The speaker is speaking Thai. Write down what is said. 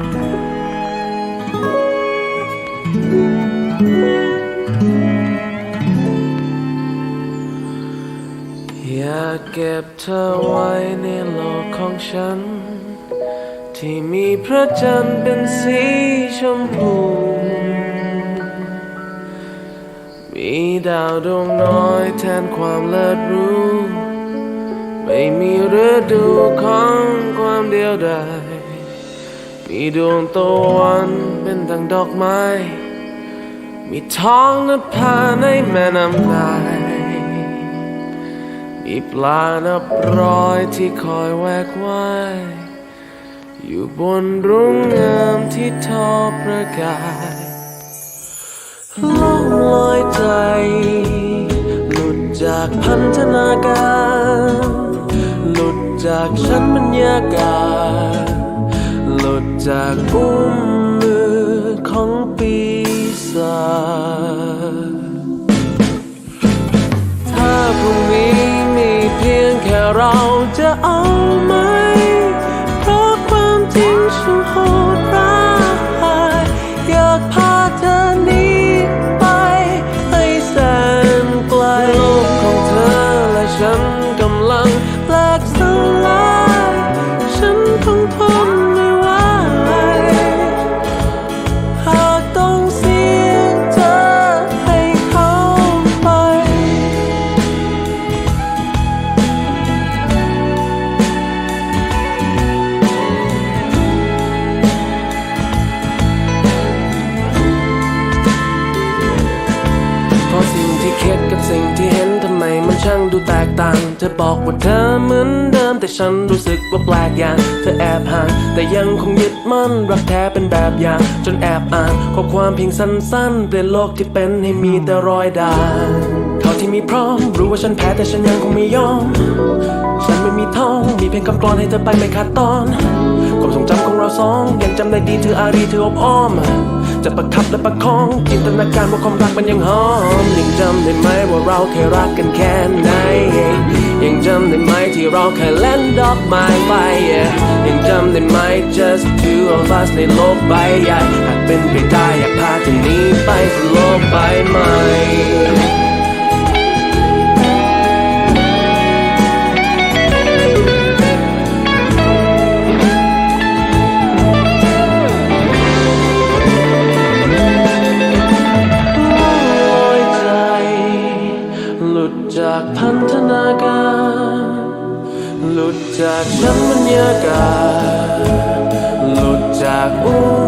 อยากเก็บเธอไว้ในโลกของฉัน ที่มีพระจันทร์เป็นสีชมพู มีดาวดวงน้อยแทนความเลิศรู้ ไม่มีฤดูของความเดียวดาย มีดวงตะวันเป็นดังดอกไม้ มีท้องนภาในแม่น้ำนาย มีปลานับร้อยที่คอยแวกว่ายอยู่บนรุ่งงามที่ทอประกายล่องลอยใจ หลุดจากพันธนาการ หลุดจากชั้นบรรยากาศ หางเธอบอกว่าเธอเหมือนเดิมแต่ฉันรู้สึกว่าแปลกอย่าง เธอแอบห่างแต่ยังคงยึดมั่นรักแท้เป็นแบบอย่าง จนแอบอ่านข้อความเพียงสั้นๆ เปลี่ยนโลกที่เป็นให้มีแต่รอยด่างเท่าที่มีพร้อม รู้ว่าฉันแพ้แต่ฉันยังคงไม่ยอม ฉันไม่มีทองมีเพียงคำกลอนให้เธอไปไม่ขาดตอน ความทรงจำของเราสองยังจำได้ดีเธออารีเธออบอ้อม จะประคับและประคองจินตนาการว่าความรักมันยังหอมยังจำได้ไหมว่าเราเคยรักกันแค่ไหนยังจำได้ไหมที่เราเคยเล่นดอกไม้ไฟยังจำได้ไหม just two of us ในโลกใบใหญ่หากเป็นไปได้อยากพาเธอหนี้ไปสู่โลกใบใหม่ จากชั้นบรรยากาศหลุดจากอู